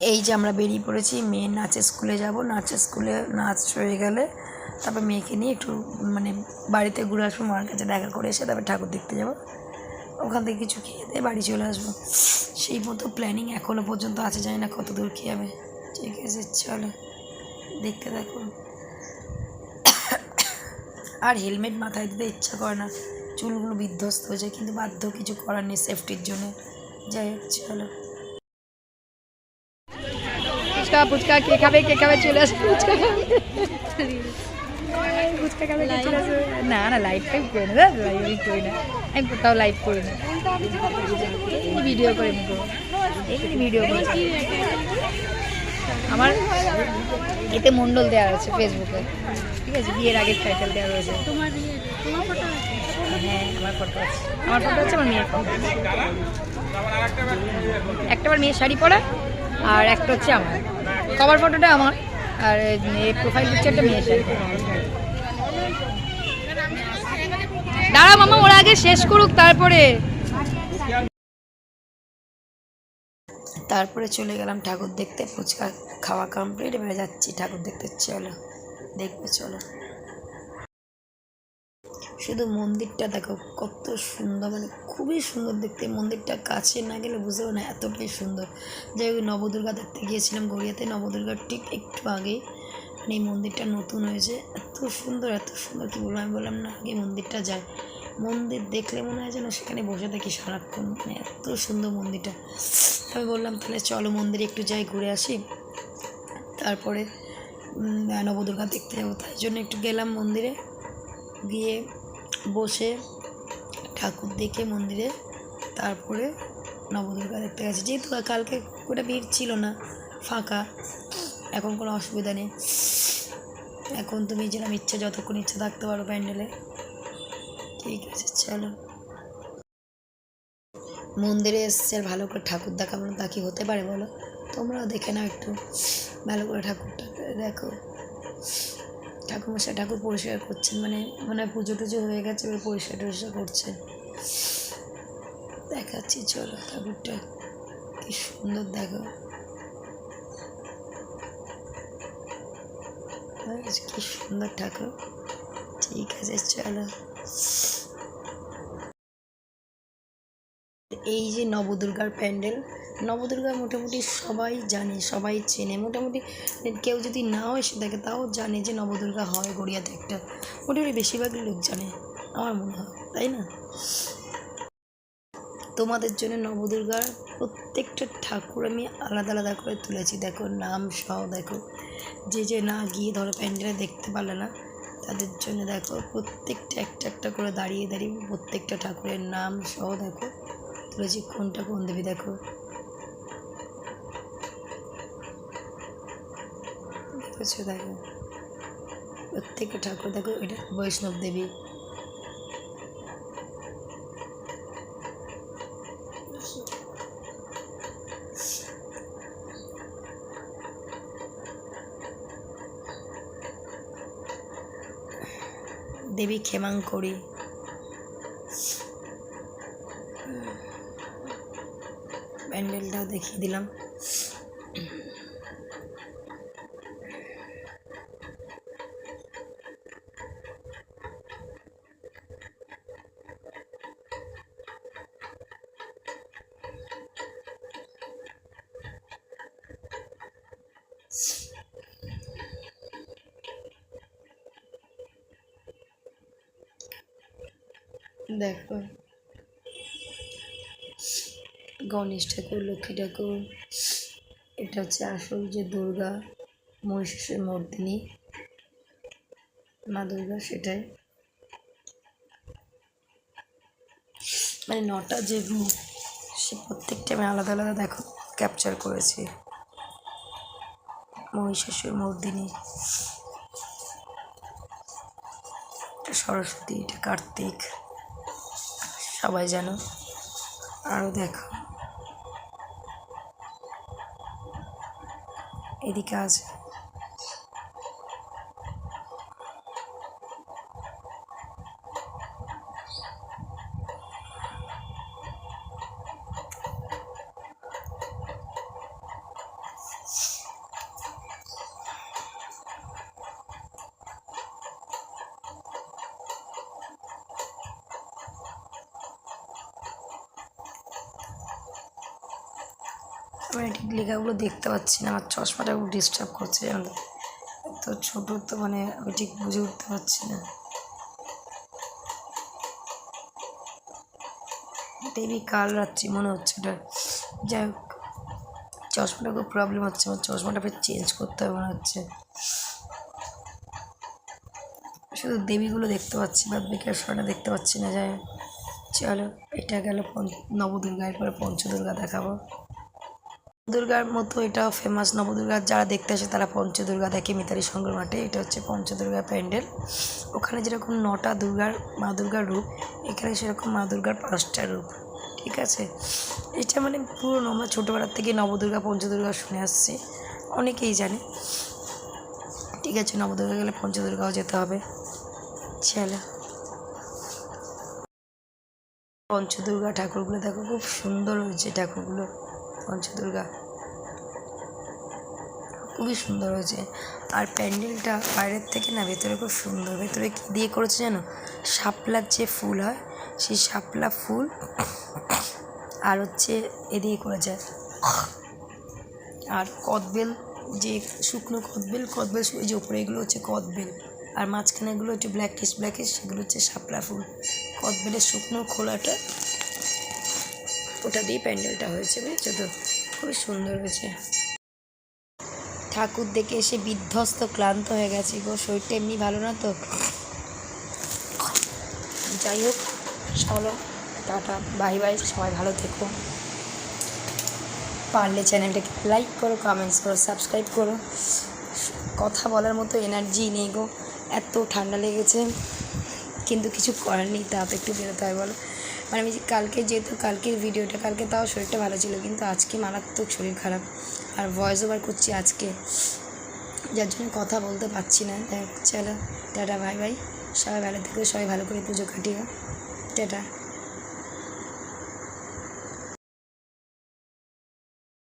এই যে আমরা বেরিয়ে পড়েছি মেয়ে নাচের স্কুলে যাব। নাচের স্কুলে নাচ হয়ে গেলে তারপর মেয়েকে নিয়ে একটু মানে বাড়িতে ঘুরে আসব, মার কাছে দেখা করে এসে তারপর ঠাকুর দেখতে যাব। ওখান থেকে কিছু খেয়ে দিয়ে বাড়ি চলে আসব। সেই মতো প্ল্যানিং এখনও পর্যন্ত আছে, জানি না কত দূর কী হবে। ঠিক আছে, চলো, দেখতে দেখো আর হেলমেট মাথায় দিতে ইচ্ছা করে না। চুলগুলো বিধ্বস্ত হয়ে যায়, কিন্তু বাধ্য কিছু করার নেই সেফটির জন্য। যাই হোক, চলো। ফুচকা ফুচকা, কে খাবে কে খাবে, চলে আসবে ফুচকা না না লাইভ টাইভ করি না লাইভ করি না। আমি কোথাও লাইভ করি না। ভিডিও করে এমনি ভিডিও করি আমার এতে মণ্ডল দেওয়া আছে ফেসবুকে ঠিক আছে, বিয়ের আগের টাইটেল দেওয়া রয়েছে। হ্যাঁ আমার ফটো আছে। আমার ফটো আছে, আমার মেয়ের ফটো একটা আমার মেয়ের শাড়ি পরা, আর একটা হচ্ছে আমার। কভার ফটোটা আমার, আর প্রোফাইল পিকচারটা পরা। দাঁড়া মামা, ওরা আগে শেষ করুক, তারপরে তারপরে চলে গেলাম ঠাকুর দেখতে, ফুচকা খাওয়া কমপ্লিট হয়ে যাচ্ছি ঠাকুর দেখতে, চলো, দেখবে, চলো শুধু মন্দিরটা দেখো, কত সুন্দর মানে খুবই সুন্দর দেখতে। মন্দিরটা কাছে না গেলে বুঝতে না, এতটাই সুন্দর। যাই হোক, নবদুর্গা দেখতে গিয়েছিলাম গড়িয়াতে। নবদুর্গার ঠিক একটু আগে মানে এই মন্দিরটা নতুন হয়েছে। এত সুন্দর এত সুন্দর, কী বলব, আমি বললাম না, আগে মন্দিরটা যাই। মন্দির দেখলে মনে হয় যেন সেখানে বসে থাকি সারাক্ষণ মানে এত সুন্দর মন্দিরটা। আমি বললাম, তাহলে চলো মন্দিরে একটু যাই, ঘুরে আসি। তারপরে নবদুর্গা দেখতে যাব। তাই জন্য একটু গেলাম মন্দিরে। গিয়ে বসে ঠাকুর দেখে মন্দিরে, তারপরে নবদুর্গা দেখতে গেছে। যেহেতু কালকে ওটা ভিড় ছিল না, ফাঁকা, এখন কোনো অসুবিধা নেই। এখন তুমি যেরকম ইচ্ছে, যতক্ষণ ইচ্ছে থাকতে পারো প্যান্ডেলে। ঠিক আছে, চলো। মন্দিরে এসছে আর ভালো করে ঠাকুর দেখাবো না তা কি হতে পারে বলো? তোমরাও দেখে নাও একটু। ভালো করে ঠাকুরটা দেখো। ঠাকুরমশাই ঠাকুর পরিষ্কার করছেন মানে মনে পুজো টুজো হয়ে গেছে, এবার পরিষ্কার টরিষ্কার করছেন দেখাচ্ছি, চলো ঠাকুরটা, কি সুন্দর দেখো। কি সুন্দর ঠাকুর। ঠিক আছে, চলো। এই যে নবদুর্গার প্যান্ডেল নবদুর্গা মোটামুটি সবাই জানে, সবাই চেনে। মোটামুটি কেউ যদি নাও এসে থাকে তাও জানে যে নবদুর্গা হয় গড়িয়াতে একটা। মোটামুটি বেশিরভাগ লোক জানে, আমার মনে হয়, তাই না? তোমাদের জন্য নবদুর্গার প্রত্যেকটা ঠাকুর আমি আলাদা আলাদা করে তুলেছি। দেখো, নাম সহ দেখো, যে যে না গিয়ে ধরো প্যান্ডেলে দেখতে পারলে না, তাদের জন্য দেখো প্রত্যেকটা একটা একটা করে দাঁড়িয়ে দাঁড়িয়ে প্রত্যেকটা ঠাকুরের নাম সহ দেখো, তুলেছি। কোনটা কোন দেবী দেখো দেখেছ দেখো প্রত্যেকটা ঠাকুর দেখো এটা বৈষ্ণব দেবী। দেবী ক্ষেমাঙ্করী। প্যান্ডেলটাও দেখিয়ে দিলাম। দেখো। গণেশ ঠাকুর, লক্ষ্মী ঠাকুর, এটা হচ্ছে আসল যে দুর্গা মহিষাসুর মর্দিনী। মা দুর্গা সেটাই। মানে নটা যে সে প্রত্যেকটা আমি আলাদা আলাদা দেখো ক্যাপচার করেছি। মহিষাসুর মর্দিনী। এটা সরস্বতী এটা কার্তিক সবাই জানো। আরও দেখো। এদিকে আছে। আমি ঠিক লেখাগুলো দেখতে পাচ্ছি না, আমার চশমাটা খুব ডিস্টার্ব করছে জানো তো। ছোটো তো মানে আমি ঠিক বুঝে উঠতে পারছি না। দেবী কাল রাত্রি মনে হচ্ছে ওটা। যাই হোক, চশমাটা খুব প্রবলেম হচ্ছে, আমার চশমাটা ফের চেঞ্জ করতে হবে মনে হচ্ছে। শুধু দেবীগুলো দেখতে পাচ্ছি বাদ বাকি আর সবটা দেখতে পাচ্ছি না, যাই। চলো, এটা গেল নবদুর্গা এরপরে পঞ্চদুর্গা দেখাবো। দুর্গার মতো এটাও ফেমাস নবদুর্গা। যারা দেখতে আসে তারা পঞ্চদুর্গা দেখে মিতালি সংগ্রহ মাঠে। এটা হচ্ছে পঞ্চদুর্গা প্যান্ডেল। ওখানে যেরকম নটা দুর্গার, মা দুর্গার রূপ, এখানে সেরকম মা দুর্গার পাঁচটা রূপ। ঠিক আছে? এটা মানে পুরনো। আমরা ছোটোবেলার থেকে নবদুর্গা, পঞ্চদুর্গা শুনে আসছি। অনেকেই জানে। ঠিক আছে, নবদুর্গা গেলে পঞ্চদুর্গাও যেতে হবে। চলো। পঞ্চদুর্গা ঠাকুরগুলো দেখো, খুব সুন্দর হয়েছে ঠাকুরগুলো। পঞ্চদুর্গা খুবই সুন্দর হয়েছে। আর প্যান্ডেলটা বাইরের থেকে না, ভেতরে খুব সুন্দর। ভেতরে কী দিয়ে করেছে জানো? শাপলার যে ফুল হয়, সেই শাপলা ফুল আর হচ্ছে এ দিয়ে করেছে। আর কদবেল যে শুকনো কদবেল কদবেল ওই যে উপরে এগুলো হচ্ছে কদবেল। আর মাঝখানে এগুলো হচ্ছে ব্ল্যাকিশ ব্ল্যাকিশ সেগুলো হচ্ছে শাপলা ফুল। কদবেলের শুকনো খোলাটা ওটা দিয়ে প্যান্ডেলটা হয়েছে, বুঝেছ তো? খুবই সুন্দর হয়েছে। ঠাকুর দেখে এসে বিধ্বস্ত, ক্লান্ত হয়ে গেছে গো। শরীরটা এমনি ভালো না তো? যাই হোক, চলো, টাটা, বাই বাই, সবাই ভালো থেকো। পারলে চ্যানেলটাকে লাইক করো কমেন্টস করো সাবস্ক্রাইব করো। কথা বলার মতো এনার্জি নেই গো। এত ঠান্ডা লেগেছে, কিন্তু কিছু করার নেই তা তো একটু বেরোতে হয়, বলো। মানে আমি কালকে যেহেতু কালকের ভিডিওটা, কালকে তাও শরীরটা ভালো ছিল, কিন্তু আজকে মারাত্মক শরীর খারাপ। আর ভয়েস ওভার করছি আজকে। যার জন্য কথা বলতে পারছি না। চলো, টাটা ভাই ভাই সবাই ভালো থেকো, সবাই ভালো করে পুজো কাটিও। টাটা।